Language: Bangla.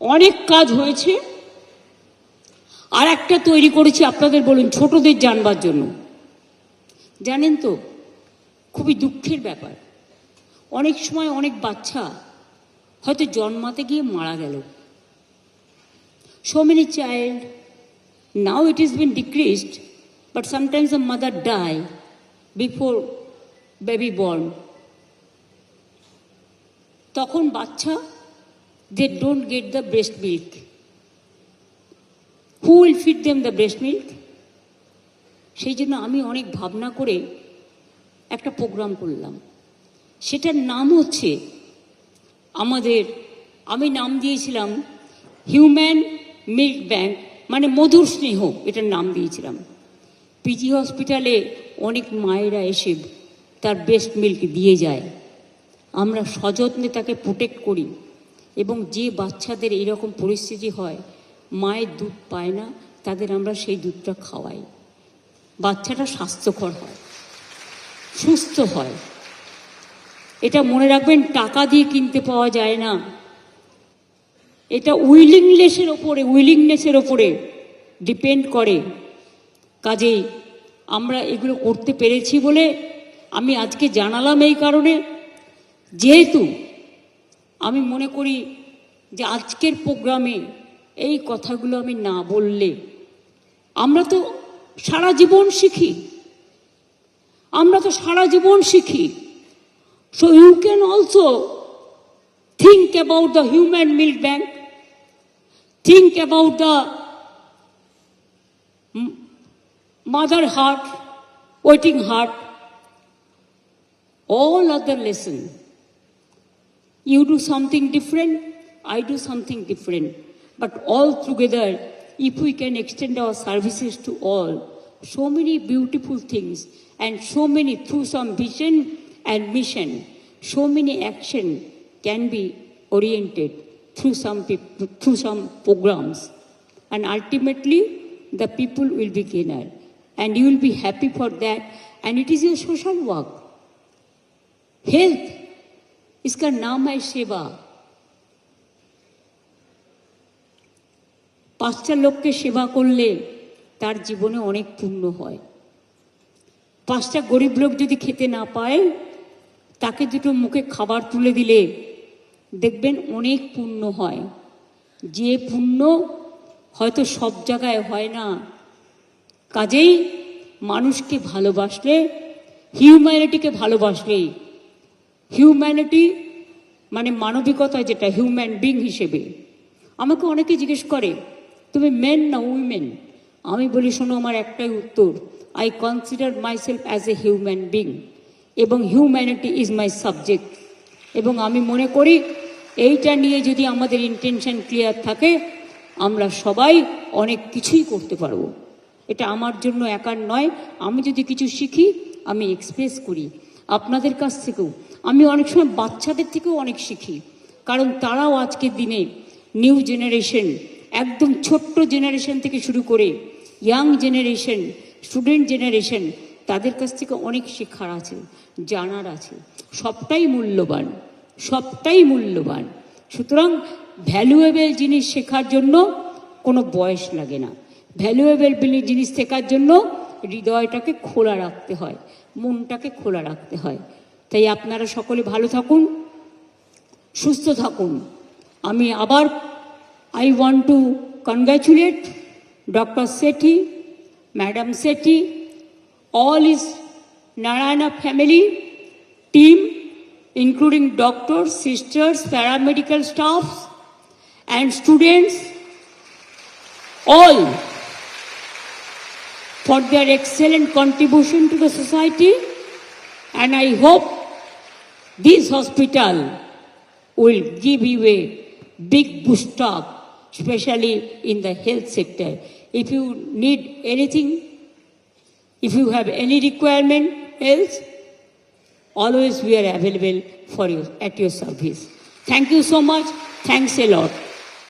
অনেক কাজ হয়েছে। আর একটা তৈরি করেছি আপনাদের বলুন, ছোটদের জানবার জন্য। জানেন তো, খুবই দুঃখের ব্যাপার। অনেক সময় অনেক বাচ্চা হয়তো জন্মাতে গিয়ে মারা গেল। So many child now it has been decreased but sometimes the mother die before baby born তখন বাচ্চা they don't get the breast milk. Who will feed them the breast milk? সেই জন্য আমি অনেক ভাবনা করে একটা প্রোগ্রাম করলাম। সেটার নাম হচ্ছে আমাদের, আমি নাম দিয়েছিলাম হিউম্যান মিল্ক ব্যাংক মানে মধুর স্নেহ, এটার নাম দিয়েছিলাম। পিজি হসপিটালে অনেক মায়েরা এসে তার বেস্ট মিল্ক দিয়ে যায়। আমরা সযত্নে তাকে প্রোটেক্ট করি। এবং যে বাচ্চাদের এইরকম পরিস্থিতি হয়, মায়ের দুধ পায় না, তাদের আমরা সেই দুধটা খাওয়াই। বাচ্চাটা স্বাস্থ্যকর হয়, সুস্থ হয়। এটা মনে রাখবেন, টাকা দিয়ে কিনতে পাওয়া যায় না। এটা উইলিংনেসের ওপরে উইলিংনেসের ওপরে ডিপেন্ড করে। কাজেই আমরা এগুলো করতে পেরেছি বলে আমি আজকে জানালাম এই কারণে। যেহেতু আমি মনে করি যে আজকের প্রোগ্রামে এই কথাগুলো আমি না বললে আমরা তো সারা জীবন শিখি। আমরা তো সারা জীবন শিখি। So you can also think about the human milk bank think about the mother heart waiting heart all other lesson You do something different, I do something different. But all together, if we can extend our services to all, so many beautiful things and so many through some vision and mission, so many action can be oriented through some peop- through some programs, and ultimately the people will be gainer, and you will be happy for that. And it is a social work. Health, इसका नाम है सेवा পাঁচটা লোককে সেবা করলে তার জীবনে অনেক পুণ্য হয় পাঁচটা গরিব লোক যদি খেতে না পায় তাকে দুটো মুখে খাবার তুলে দিলে দেখবেন অনেক পুণ্য হয় যে পুণ্য হয়তো সব জায়গায় হয় না কাজেই মানুষকে ভালোবাসলে হিউম্যানিটিকে ভালোবাসলেই হিউম্যানিটি মানে মানবিকতা যেটা হিউম্যান বিং হিসেবে, আমাকে অনেকে জিজ্ঞেস করে, তুমি মেন না উইমেন আমি বলি, শোনো, আমার একটাই উত্তর I consider myself as a human being এবং হিউম্যানিটি ইজ মাই সাবজেক্ট এবং আমি মনে করি, এইটা নিয়ে যদি আমাদের ইন্টেনশন ক্লিয়ার থাকে, আমরা সবাই অনেক কিছুই করতে পারব। এটা আমার জন্য একার নয়, আমি যদি কিছু শিখি, আমি এক্সপ্রেস করি। আপনাদের কাছ থেকেও আমি অনেক সময় বাচ্চাদের থেকেও অনেক শিখি। কারণ তারাও আজকের দিনে নিউ জেনারেশন একদম ছোট্ট জেনারেশন থেকে শুরু করে ইয়াং জেনারেশন স্টুডেন্ট জেনারেশন তাদের কাছ থেকে অনেক শেখার আছে, জানার আছে। সবটাই মূল্যবান সবটাই মূল্যবান। সুতরাং ভ্যালুয়েবল জিনিস শেখার জন্য কোনো বয়স লাগে না। ভ্যালুয়েবল জিনিস শেখার জন্য হৃদয়টাকে খোলা রাখতে হয়, মনটাকে খোলা রাখতে হয়। তাই আপনারা সকলে ভালো থাকুন, সুস্থ থাকুন। আমি আবার I want to congratulate doctor Sethi madam Sethi all is Narayana family team including doctor sisters paramedical staff and students all for their excellent contribution to the society and I hope this hospital will give you a big boost up, especially in the health sector. If you need anything, if you have any requirement else, always we are available for you at your service. Thank you so much. Thanks a lot.